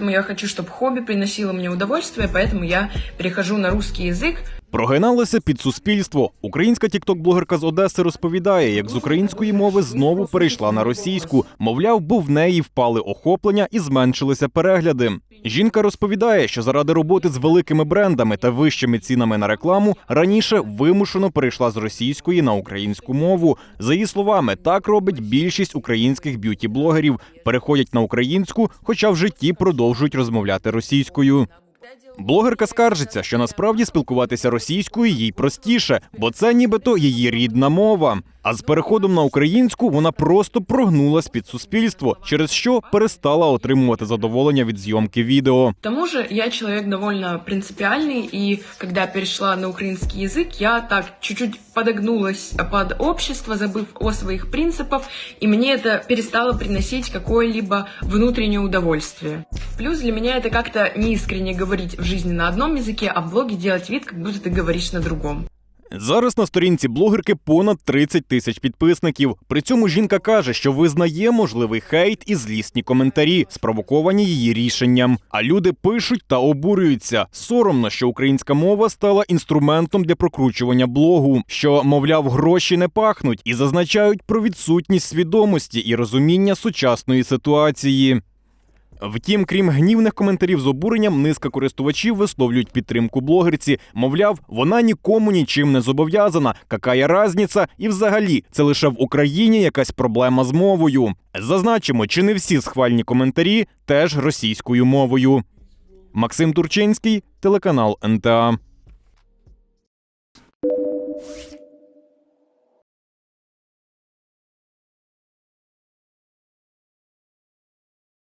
Я хочу, чтобы хобби приносило мне удовольствие, поэтому я перехожу на русский язык. Прогиналися під суспільство. Українська тікток-блогерка з Одеси розповідає, як з української мови знову перейшла на російську. Мовляв, бо в неї впали охоплення і зменшилися перегляди. Жінка розповідає, що заради роботи з великими брендами та вищими цінами на рекламу раніше вимушено перейшла з російської на українську мову. За її словами, так робить більшість українських б'юті-блогерів. Переходять на українську, хоча в житті продовжують розмовляти російською. Блогерка скаржиться, що насправді спілкуватися російською їй простіше, бо це нібито її рідна мова. А з переходом на українську вона просто прогнулась під суспільство, через що перестала отримувати задоволення від зйомки відео. К тому же я человек довольно принципиальный, и когда перешла на украинский язык, я так чуть-чуть подогнулась под общество, забыв о своих принципах, и мне это перестало приносить какое-либо внутреннее удовольствие. Плюс для меня это как-то неискренне говорить в жизни на одном языке, а в блоге делать вид, как будто ты говоришь на другом. Зараз на сторінці блогерки понад 30 тисяч підписників. При цьому жінка каже, що визнає можливий хейт і злісні коментарі, спровоковані її рішенням. А люди пишуть та обурюються. Соромно, що українська мова стала інструментом для прокручування блогу, що, мовляв, гроші не пахнуть, і зазначають про відсутність свідомості і розуміння сучасної ситуації. Втім, крім гнівних коментарів з обуренням, низка користувачів висловлюють підтримку блогерці. Мовляв, вона нікому нічим не зобов'язана. Какая разниця? І взагалі, це лише в Україні якась проблема з мовою. Зазначимо, чи не всі схвальні коментарі теж російською мовою. Максим Турчинський, телеканал НТА.